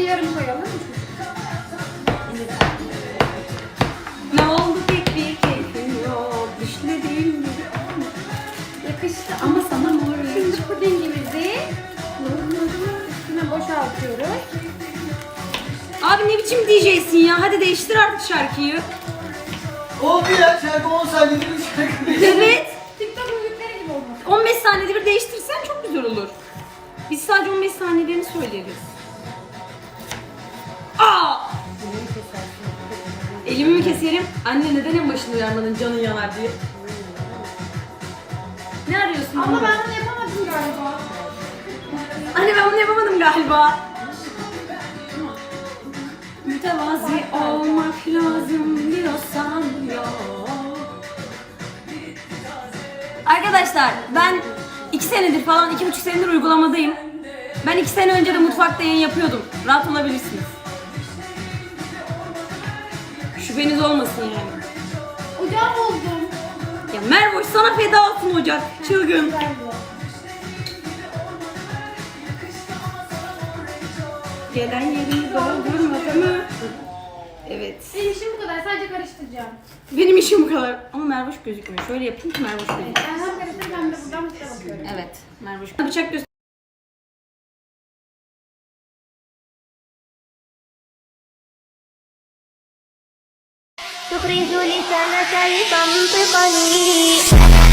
de yarım koyalım. Ne oldu pek bir keyfim yok. Düşledim. Yakıştı Ama sana mor Şimdi pudingimizi üstüne boşaltıyoruz. Abi ne biçim DJ'sin ya? Hadi değiştir artık şarkıyı. Oldu ya şarkı 10 saniyede bir şarkı. Evet. TikTok müzikleri gibi olmuş. 15 saniyede bir değiştirsen çok güzel olur. Biz sadece 15 saniyelerini söyleriz. Aa! Elimi mi keserim? Anne neden en başında uyarmadın canın yanar diye. Ne arıyorsun? Ama ben bunu yapamadım galiba. Anne ben bunu yapamadım galiba. Mütevazi olmak lazım diyorsan yok. Arkadaşlar ben iki senedir falan, iki buçuk senedir uygulamadayım. Ben iki sene önce de mutfakta yayın yapıyordum. Rahat olabilirsiniz. Şüpheniz olmasın yani. Ocağı buldum. Ya Mervoş sana feda olsun ocak. Çılgın. Gelen yeri doldurmadı mı? Evet. Benim işim bu kadar. Sadece karıştıracağım. Benim işim bu kadar. Ama Mervoş gözükmüyor. Şöyle yapayım ki Mervoş gözüküyor. Ben hem karıştırıp hem de buradan bir şey bakıyorum. Evet. Mervoş. Bıçak göster. تخرج لسانك لتنطق لي